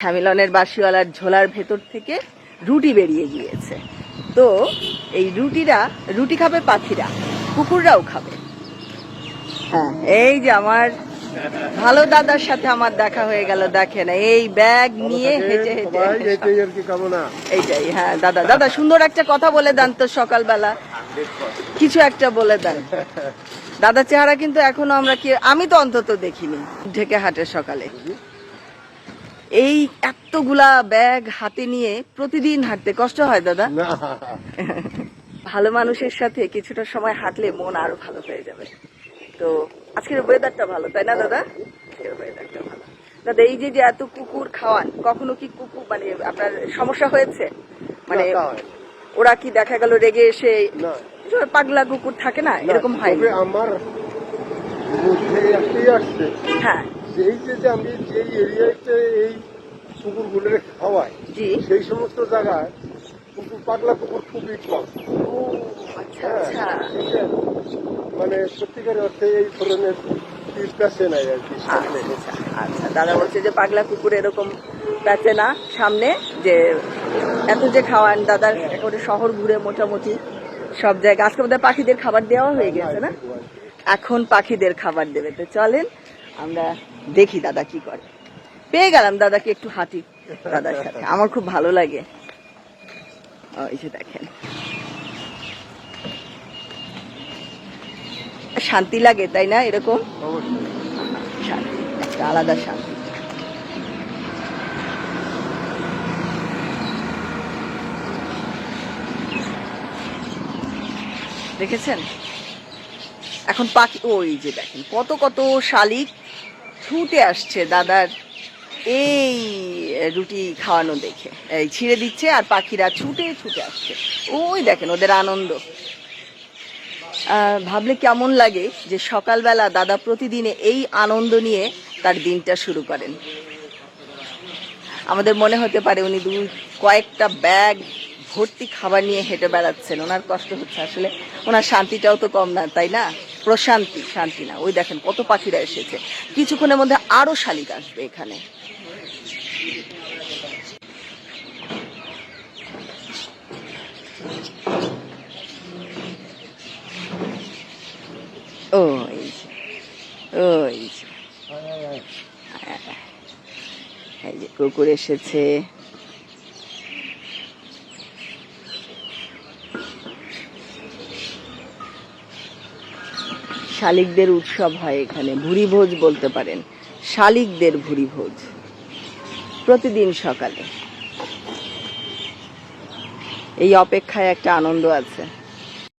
হ্যামিলনের বাসিওয়ালার ঝোলার ভেতর থেকে রুটি বেরিয়ে গিয়েছে। তো এই রুটিরা রুটি খাবে পাখিরা কুকুররাও খাবে। হ্যাঁ। এই যে আমার ভালো দাদার সাথে আমার দেখা হয়ে গেল দেখেন এই ব্যাগ নিয়ে হেঁটে হেঁটে ভাই এটাই আর কি কামনা এইটাই হ্যাঁ দাদা দাদা সুন্দর একটা কথা বলে দেন তো সকালবেলা। কিছু একটা বলে দেন। দাদা চেহারা কিন্তু এখনও আমরা কি আমি তো অন্তত দেখিনি ঢেকে হাটে সকালে। এই এতগুলা ব্যাগ হাতে নিয়ে প্রতিদিন হাঁটতে কষ্ট হয় দাদা? ভালো মানুষের সাথে কিছুটা সময় হাঁটলে মন আরও ভালো হয়ে যাবে। তো আজকের ওয়েদারটা ভালো তাই না দাদা? আজকের ওয়েদারটা ভালো। দাদা এই যে যে এত কুকুর খাওয়ান কখনো কি কুকুর মানে আপনার সমস্যা হয়েছে? মানে। ওরা কি দেখা গেল রেগে এসে পাগলা কুকুর থাকে না? এরকম হয় আমার হ্যাঁ। যে এই যে আমি যে এরিয়াতে এই কুকুরগুলোর খাওয়াই সেই সমস্ত জায়গায় কুকুর পাগলা কুকুর খুবই কম। আচ্ছা হ্যাঁ আচ্ছা। মানে সত্যিকার অর্থে এই ধরনের ডিসকাশে নাই আর কি আচ্ছা আচ্ছা দাদা বলছে যে পাগলা কুকুর এরকম প্যাচে না সামনে যে এত যে খাওয়ান দাদার একেবারে শহর ঘুরে মোটামুটি সব জায়গায় আজকে বোধহয় পাখিদের খাবার দেওয়া হয়ে গেছে না? এখন পাখিদের খাবার দেবে। তো চলেন আমরা দেখি দাদা কি করে। পেয়ে গেলাম দাদাকে একটু হাঁটি দাদার সাথে। আমার খুব ভালো লাগে। যে দেখেন। শান্তি লাগে তাই না? এরকম? শান্তি একটা আলাদা শান্তি। দেখেছেন? এখন পাখি ওই যে দেখেন কত কত শালিক ছুটে আসছে দাদার এই রুটি খাওয়ানো দেখে। এই ছিঁড়ে দিচ্ছে আর পাখিরা ছুটে ছুটে আসছে। ওই দেখেন ওদের আনন্দ। ভাবলে কেমন লাগে যে সকালবেলা দাদা প্রতিদিনে এই আনন্দ নিয়ে তার দিনটা শুরু করেন। আমাদের মনে হতে পারে উনি দুই কয়েকটা ব্যাগ ভর্তি খাবার নিয়ে হেঁটে বেড়াচ্ছেন। ওনার কষ্ট হচ্ছে আসলে। ওনার শান্তিটাও তো কম না, তাই না? প্রশান্তি, শান্তি না। ওই দেখেন কত পাখিরা এসেছে। কিছুক্ষণের মধ্যে আরও শালিক আসবে এখানে। ওই যে কুকুর এসেছে। শালিকদের উৎসব হয় এখানে ভুরি ভোজ বলতে পারেন। শালিকদের ভুরি ভোজ প্রতিদিন সকালে। এই অপেক্ষায় একটা আনন্দ আছে।